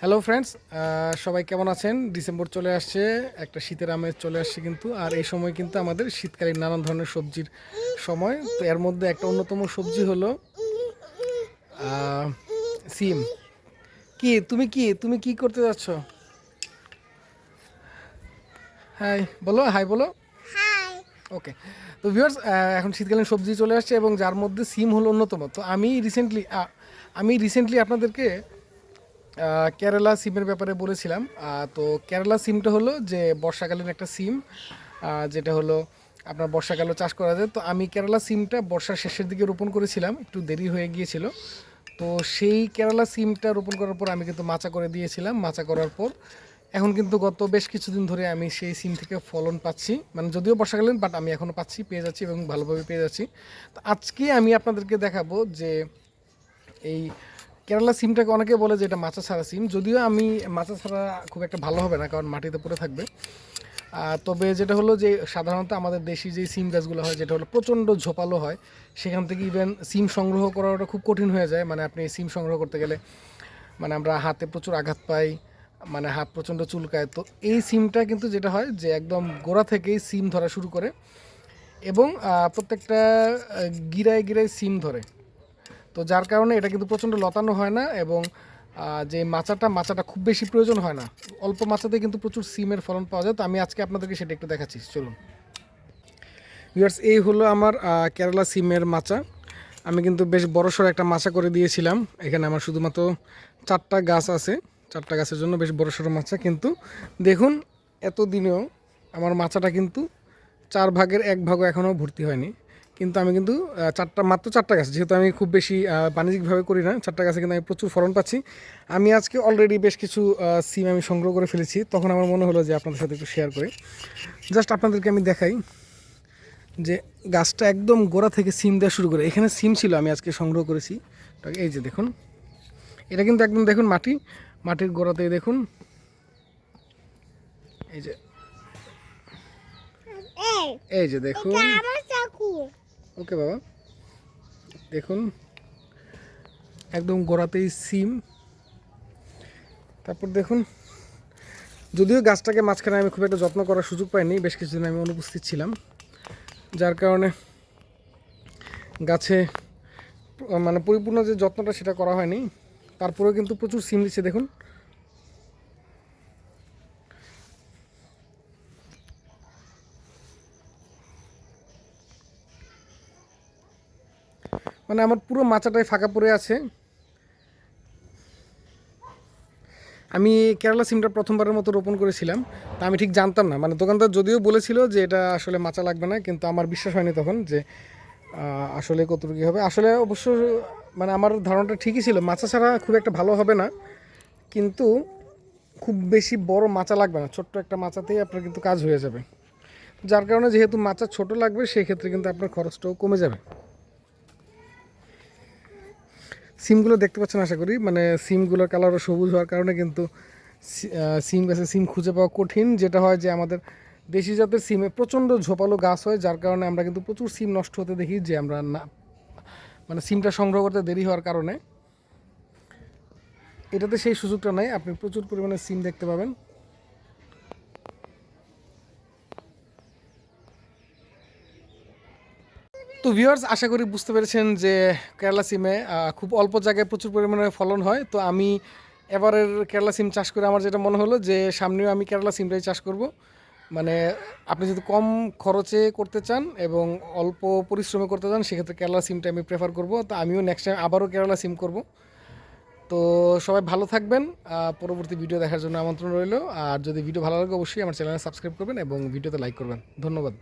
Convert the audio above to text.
Hello friends সবাই কেমন আছেন? ডিসেম্বর চলে আসছে একটা শীতের আমেজ চলে আসছে কিন্তু আর এই সময় কিন্তু আমাদের শীতকালীন নানান ধরনের সবজির সময়। তো এর মধ্যে একটা অন্যতম সবজি হলো সিম। কি তুমি কি? তুমি কি করতে যাচ্ছ? হাই বলো হাই বলো। ওকে তো ভিউয়ার্স এখন শীতকালীন সবজি চলে আসছে এবং যার মধ্যে সিম হলো অন্যতম। তো আমি রিসেন্টলি আমি রিসেন্টলি আপনাদেরকে কেরালা সিমের ব্যাপারে বলেছিলাম। তো কেরালা সিমটা হলো যে বর্ষাকালীন একটা সিম যেটা হলো আপনার বর্ষাকালও চাষ করা যায়। তো আমি কেরালা সিমটা বর্ষার শেষের দিকে রোপণ করেছিলাম, একটু দেরি হয়ে গিয়েছিল। তো সেই কেরালা সিমটা রোপণ করার পর আমি কিন্তু মাচা করে দিয়েছিলাম। মাচা করার পর এখন কিন্তু গত বেশ কিছুদিন ধরে আমি সেই সিম থেকে ফলন পাচ্ছি। মানে যদিও বর্ষাকালীন বাট আমি এখনও পাচ্ছি, পেয়ে যাচ্ছি এবং ভালোভাবে পেয়ে যাচ্ছি। তো আজকে আমি আপনাদেরকে দেখাবো যে এই কেরালা সিমটাকে অনেকে বলে যে এটা মাচা ছাড়া সিম। যদিও আমি মাচা ছাড়া খুব একটা ভালো হবে না, কারণ মাটিতে পড়ে থাকবে। তবে যেটা হলো যে সাধারণত আমাদের দেশি যে সিম গাছগুলো হয়, যেটা হলো প্রচণ্ড ঝোপালো হয়, সেখান থেকে ইভেন সিম সংগ্রহ করাটা খুব কঠিন হয়ে যায়। মানে আপনি সিম সংগ্রহ করতে গেলে মানে আমরা হাতে প্রচুর আঘাত পাই মানে হাত প্রচণ্ড চুলকায়। তো এই সিমটা কিন্তু যেটা হয় যে একদম গোড়া থেকেই সিম ধরা শুরু করে এবং প্রত্যেকটা গিরায় গিরায় সিম ধরে। তো যার কারণে এটা কিন্তু প্রচণ্ড লতানো হয় না এবং যে মাচাটা মাচাটা খুব বেশি প্রয়োজন হয় না। অল্প মাচাতে কিন্তু প্রচুর সিমের ফলন পাওয়া যায়। তো আমি আজকে আপনাদেরকে সেটা একটু দেখাচ্ছি। চলুন। ভিউয়ার্স, এই হলো আমার কেরালা সিমের মাচা। আমি কিন্তু বেশ বড়সড় একটা মাচা করে দিয়েছিলাম। এখানে আমার শুধুমাত্র চারটা গাছ আছে। চারটা গাছের জন্য বেশ বড়সড় মাচা। কিন্তু দেখুন এত দিনেও আমার মাচাটা কিন্তু চার ভাগের এক ভাগও এখনও ভর্তি হয়নি। কিন্তু আমি কিন্তু চারটা মাত্র চারটা গাছ যেহেতু আমি খুব বেশি বাণিজ্যিকভাবে করি না চারটা গাছে কিন্তু আমি প্রচুর ফলন পাচ্ছি। আমি আজকে অলরেডি বেশ কিছু সিম আমি সংগ্রহ করে ফেলেছি তখন আমার মনে হলো যে আপনাদের সাথে একটু শেয়ার করে। জাস্ট আপনাদেরকে আমি দেখাই যে গাছটা একদম গোড়া থেকে সিম দেওয়া শুরু করে এখানে সিম ছিল আমি আজকে সংগ্রহ করেছি। এই যে দেখুন এটা কিন্তু একদম দেখুন মাটি মাটির গোড়াতে দেখুন। এই যে এই যে দেখুন। ওকে বাবা। দেখুন, একদম গোড়াতেই সিম। তারপর দেখুন, যদিও গাছটাকে মাঝখানে আমি খুব একটা যত্ন করার সুযোগ পাইনি, বেশ কিছুদিন আমি অনুপস্থিত ছিলাম। যার কারণে গাছে মানে পরিপূর্ণ যে যত্নটা সেটা করা হয়নি, তারপরেও কিন্তু প্রচুর সিম দিচ্ছে, দেখুন। মানে আমার পুরো মাচাটাই ফাঁকা পড়ে আছে। আমি কেরালা সিমটা প্রথমবারের মতো রোপণ করেছিলাম, তা আমি ঠিক জানতাম না। মানে দোকানদার যদিও বলেছিল যে এটা আসলে মাচা লাগবে না, কিন্তু আমার বিশ্বাস হয়নি তখন যে আসলে কতটুকু কী হবে। আসলে অবশ্য মানে আমার ধারণাটা ঠিকই ছিল, মাচা ছাড়া খুব একটা ভালো হবে না, কিন্তু খুব বেশি বড় মাচা লাগবে না। ছোট্ট একটা মাচাতেই আপনার কিন্তু কাজ হয়ে যাবে। যার কারণে যেহেতু মাচা ছোট লাগবে সেই ক্ষেত্রে কিন্তু আপনার খরচটাও কমে যাবে। সিমগুলো দেখতে পাচ্ছেন আশা করি। মানে সিমগুলোর কালারও সবুজ হওয়ার কারণে কিন্তু সিম গাছে সিম খুঁজে পাওয়া কঠিন। যেটা হয় যে আমাদের দেশি জাতের সিমে প্রচণ্ড ঝোপালো গাছ হয়, যার কারণে আমরা কিন্তু প্রচুর সিম নষ্ট হতে দেখি যে আমরা না মানে সিমটা সংগ্রহ করতে দেরি হওয়ার কারণে। এটাতে সেই সুযোগটা নাই, আপনি প্রচুর পরিমাণে সিম দেখতে পাবেন। তো ভিউয়ার্স আশা করি বুঝতে পেরেছেন যে কেরালা সিমে খুব অল্প জায়গায় প্রচুর পরিমাণে ফলন হয়। তো আমি এবারের কেরালা সিম চাষ করে আমার যেটা মনে হলো যে সামনেও আমি কেরালা সিমটাই চাষ করব। মানে আপনি যদি কম খরচে করতে চান এবং অল্প পরিশ্রমে করতে চান, সেক্ষেত্রে কেরালা সিমটা আমি প্রেফার করব। তো আমিও নেক্সট টাইম আবারও কেরালা সিম করব। তো সবাই ভালো থাকবেন। পরবর্তী ভিডিও দেখার জন্য আমন্ত্রণ রইল। আর যদি ভিডিও ভালো লাগে, অবশ্যই আমার চ্যানেলে সাবস্ক্রাইব করবেন এবং ভিডিওতে লাইক করবেন। ধন্যবাদ।